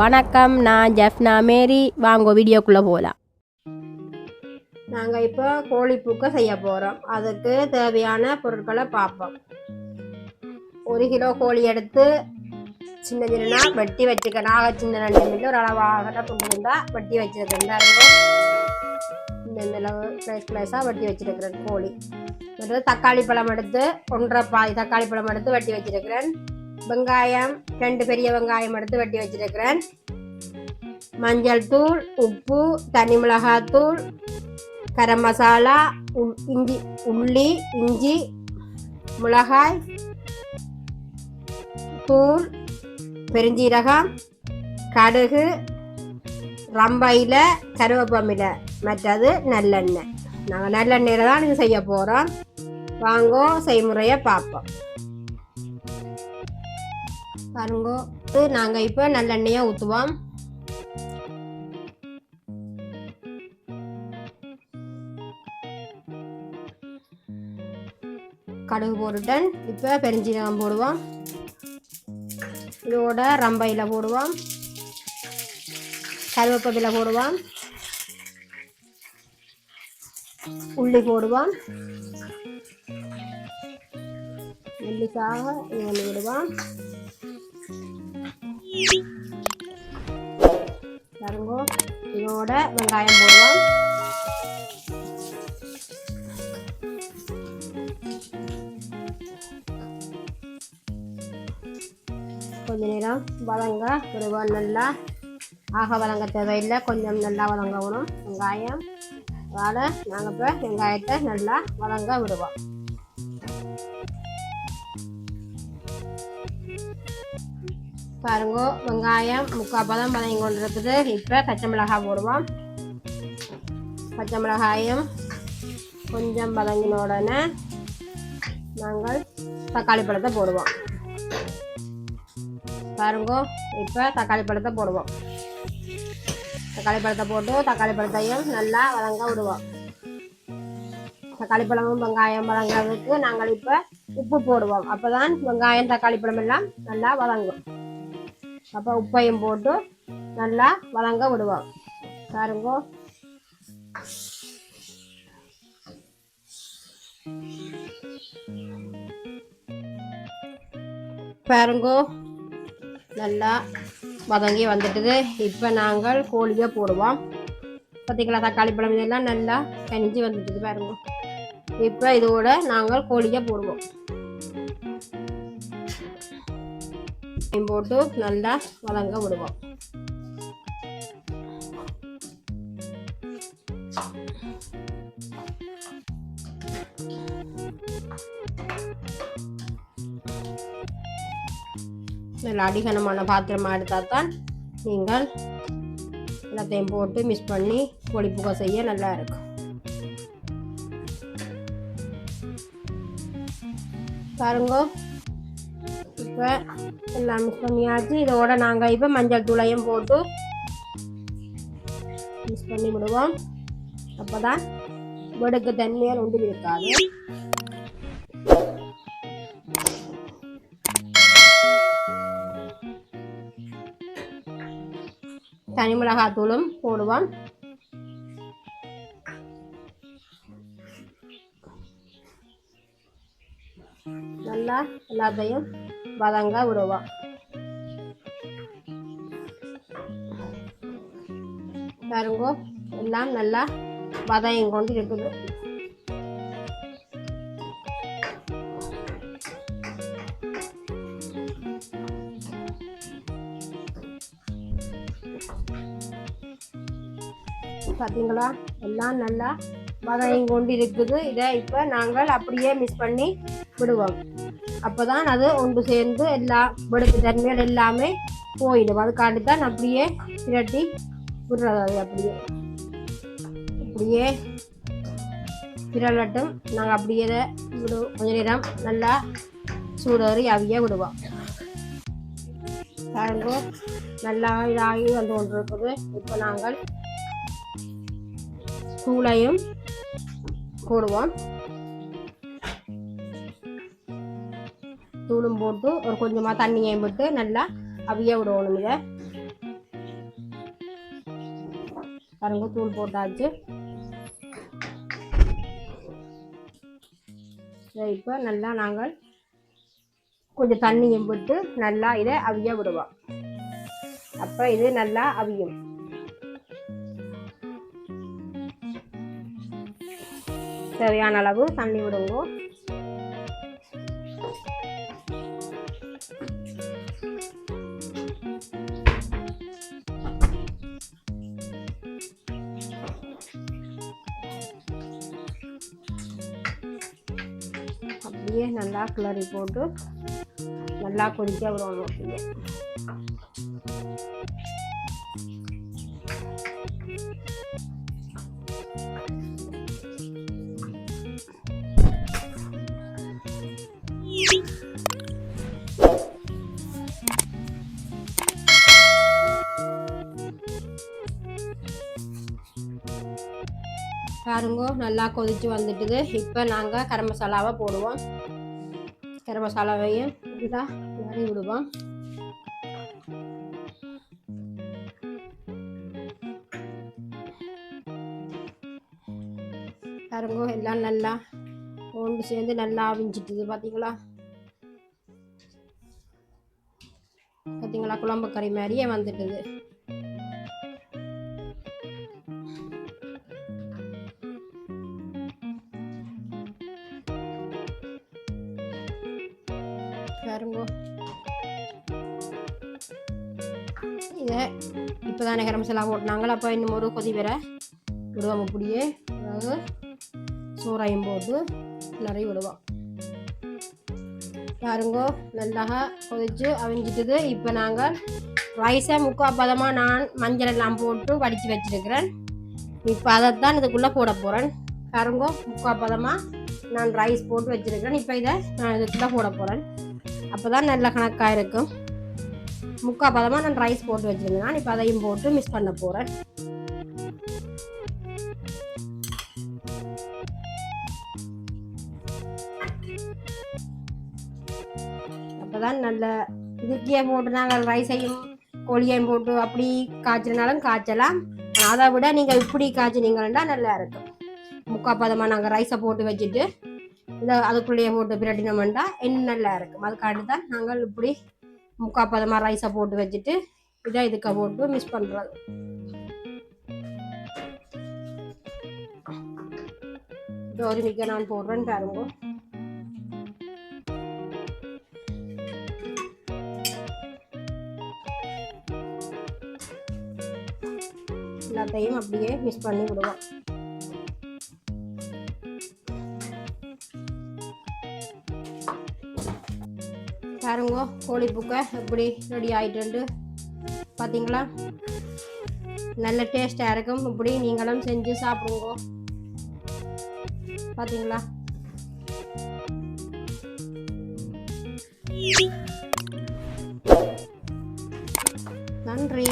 வணக்கம் நான் ஜெஃப்னா மேரி. வாங்க வீடியோக்குள்ளே போகலாம் நாங்கள் இப்போ கோழிப்பூக்க செய்ய போகிறோம் அதுக்கு தேவையான பொருட்களை பார்ப்போம். ஒரு கிலோ கோழி எடுத்து சின்ன சின்ன வெட்டி வச்சுக்க நாக சின்ன ரெண்டு ஒரு அளவாக கொண்டிருந்தா வெட்டி வச்சுருக்கேன் இந்த அளவு ஸ்லைஸ் ஸ்லைஸாக வெட்டி வச்சுருக்கிறேன் கோழி. தக்காளி பழம் எடுத்து ஒன்றரை பாதி தக்காளி பழம் எடுத்து வெட்டி வச்சுருக்கிறேன். வெங்காயம் ரெண்டு பெரிய வெங்காயம் எடுத்து வெட்டி வச்சிருக்கிறேன். மஞ்சள் தூள் உப்பு தனி மிளகாத்தூள் கரம் மசாலா இஞ்சி உள்ளி இஞ்சி மிளகாய் தூள் பெருஞ்சீரகம் கடுகு ரம்பையில் கருவேப்பமில மற்றது நல்லெண்ணெய். நாங்கள் நல்லெண்ணெயில் தான் இது செய்ய போகிறோம் வாங்கோ செய்முறையை பார்ப்போம். பாருங்கோ. நாங்கள் இப்போ நல்லெண்ணெயை ஊற்றுவோம் கடுகு போட்டுட்டேன். இப்போ பெருஞ்சீரகம் போடுவோம். இதோட ரம்பையில் போடுவோம். கருவேப்பிலை போடுவோம். உள்ளி போடுவோம். நெல்லிக்காக இது பண்ணி விடுவோம் பாருங்க இதோட வெங்காயம் போடுவோம் கொஞ்ச நேரம் வதங்க விடுவோம் நல்லா ஆக வதங்க தேவையில்லை. கொஞ்சம் நல்லா வதங்கணும். வெங்காயம் அதனால் நாங்கள் இப்போ வெங்காயத்தை நல்லா வதங்க விடுவோம். பாருங்க வெங்காயம் முக்கால் பதம் வதங்கி கொண்டு இருக்குது இப்போ பச்சை மிளகாய் போடுவோம். பச்சை மிளகாயும் கொஞ்சம் வதங்கின உடனே நாங்கள் தக்காளி பழத்தை போடுவோம். பாருங்க இப்போ தக்காளி பழத்தை போடுவோம். தக்காளி பழத்தை போட்டு தக்காளி பழத்தையும் நல்லா வதங்க விடுவோம். தக்காளி பழமும் வெங்காயம் வதங்குறதுக்கு நாங்கள் இப்போ உப்பு போடுவோம். அப்பதான் வெங்காயம் தக்காளி பழம் எல்லாம் நல்லா வதங்கும். அப்போ உப்பையும் போட்டு நல்லா வதங்க விடுவோம். பாருங்க. பாருங்க. நல்லா வதங்கி வந்துட்டுது. இப்போ நாங்கள் கோழியை போடுவோம். பார்த்தீங்களா தக்காளி பழம் இதெல்லாம் நல்லா கனிஞ்சு வந்துட்டுது பாருங்க. இப்போ இதோட நாங்கள் கோழியை போடுவோம். டைம் போட்டு நல்லா வதங்க விடுவோம். நல்லா அடிகனமான பாத்திரமாக எடுத்தால் தான் நீங்கள் எல்லாத்தையும் போட்டு மிக்ஸ் பண்ணி பொழிப்புக செய்ய நல்லா இருக்கும். பாருங்க. இப்போ எல்லாம் மிக்ஸ் பண்ணியாச்சு இதோட நாங்கள் இப்போ மஞ்சள் தூளையும் போட்டு மிக்ஸ் பண்ணி விடுவோம். அப்போ தான் வெடுக்கு தண்ணியால் ஒன்றும் இருக்காது தனி மிளகாய் தூளும் போடுவோம். எல்லாத்தையும் வதங்க விடுவோம் பாருங்க எல்லாம் நல்லா வதயம் கொண்டு இருக்குது. பார்த்தீங்களா எல்லாம் நல்லா வதங்கி கொண்டு இருக்குது. இதை இப்போ நாங்கள் அப்படியே மிஸ் பண்ணி விடுவோம். அப்போ தான் அது ஒன்று சேர்ந்து எல்லா வெடுப்பு தன்மைகள் எல்லாமே போயிடும். அதுக்காண்டி தான் அப்படியே திரட்டி விடுறது அது அப்படியே. அப்படியே திரளட்டும் நாங்கள் அப்படியே இதை விடு கொஞ்ச நேரம் நல்லா சூடேறி அவிய விடுவோம். பாருங்க நல்லா இதாகி வந்து கொண்டிருக்குது. இப்போ நாங்கள் தூளையும் போடுவோம். தூளும் போட்டு ஒரு கொஞ்சமாக தண்ணியையும் போட்டு நல்லா அவிய விடணும் இதை. பாருங்க தூள் போட்டாச்சு. இதை இப்போ நல்லா நாங்கள் கொஞ்சம் தண்ணியும் விட்டு நல்லா இதை அவிய விடுவோம். அப்போ இது நல்லா அவியும். தேவையான அளவு தண்ணி விடுங்க. அப்படியே நல்லா கிளறி போட்டு நல்லா கொதிக்க விடணும். அப்படியே பாருங்க நல்லா கொதிச்சு வந்துட்டுது. இப்போ நாங்கள் கரம் மசாலாவை போடுவோம். கரம் மசாலாவையும் இதா வரி விடுவோம். பாருங்க எல்லாம் நல்லா ஒன்று சேர்ந்து நல்லா அவிஞ்சிட்டுது பார்த்தீங்களா பார்த்தீங்களா குழம்பு கறி மாதிரியே வந்துட்டுது. பாருங்கோ. இதை இப்போ தானே கரம் மசாலா போட்டினாங்களா அப்போ இன்னும் ஒரு கொதி வர விடுவோம் அப்படியே. அதாவது சோறாயும் போட்டு நிறைய விடுவோம். பாருங்கோ நல்லா கொதிச்சு அவிஞ்சிட்டது. இப்போ நாங்கள் ரைஸை முக்கால் பதமாக நான் மஞ்சள் எல்லாம் போட்டு வடித்து வச்சிருக்கிறேன். இப்போ அதை தான் இதுக்குள்ளே போட போகிறேன் பாருங்கோ முக்கால் பதமாக நான் ரைஸ் போட்டு வச்சிருக்கிறேன். இப்போ இதை நான் இதுக்குள்ளே போட போகிறேன் அப்போ தான் நல்ல கணக்காக இருக்கும். முக்கால் பதமாக நான் ரைஸ் போட்டு வச்சுருந்தேன். இப்போ அதையும் போட்டு மிக்ஸ் பண்ண போகிறேன் அப்போ தான் நல்ல இதுக்கே போட்டு நாங்கள் ரைஸையும் கோழியையும் போட்டு அப்படி காய்ச்சினாலும் காய்ச்சலாம். அதை விட நீங்கள் இப்படி காய்ச்சினீங்கன்னா நல்லா இருக்கும். முக்கால் பதமாக நாங்கள் ரைஸை போட்டு வச்சுட்டு இந்த அதுக்குள்ளேயே போட்டு பிரட்டினோம்னா இன்னும் நல்லா இருக்கும் அதுக்காண்டி தான் நாங்கள் இப்படி முக்கால் பதமாக ரைஸை போட்டு வச்சுட்டு இதை இதுக்க போட்டு மிக்ஸ் பண்ணுறது ஒரு மிக்க நான் போடுறேன்னு பாருங்க. எல்லாத்தையும் அப்படியே மிஸ் பண்ணி விடுவோம். பாருங்க கோழி புக்கை எப்படி ரெடி ஆகிட்டு பார்த்தீங்களா நல்ல டேஸ்ட்டாக இருக்கும். இப்படி நீங்களும் செஞ்சு சாப்பிடுங்க. பார்த்தீங்களா நன்றி.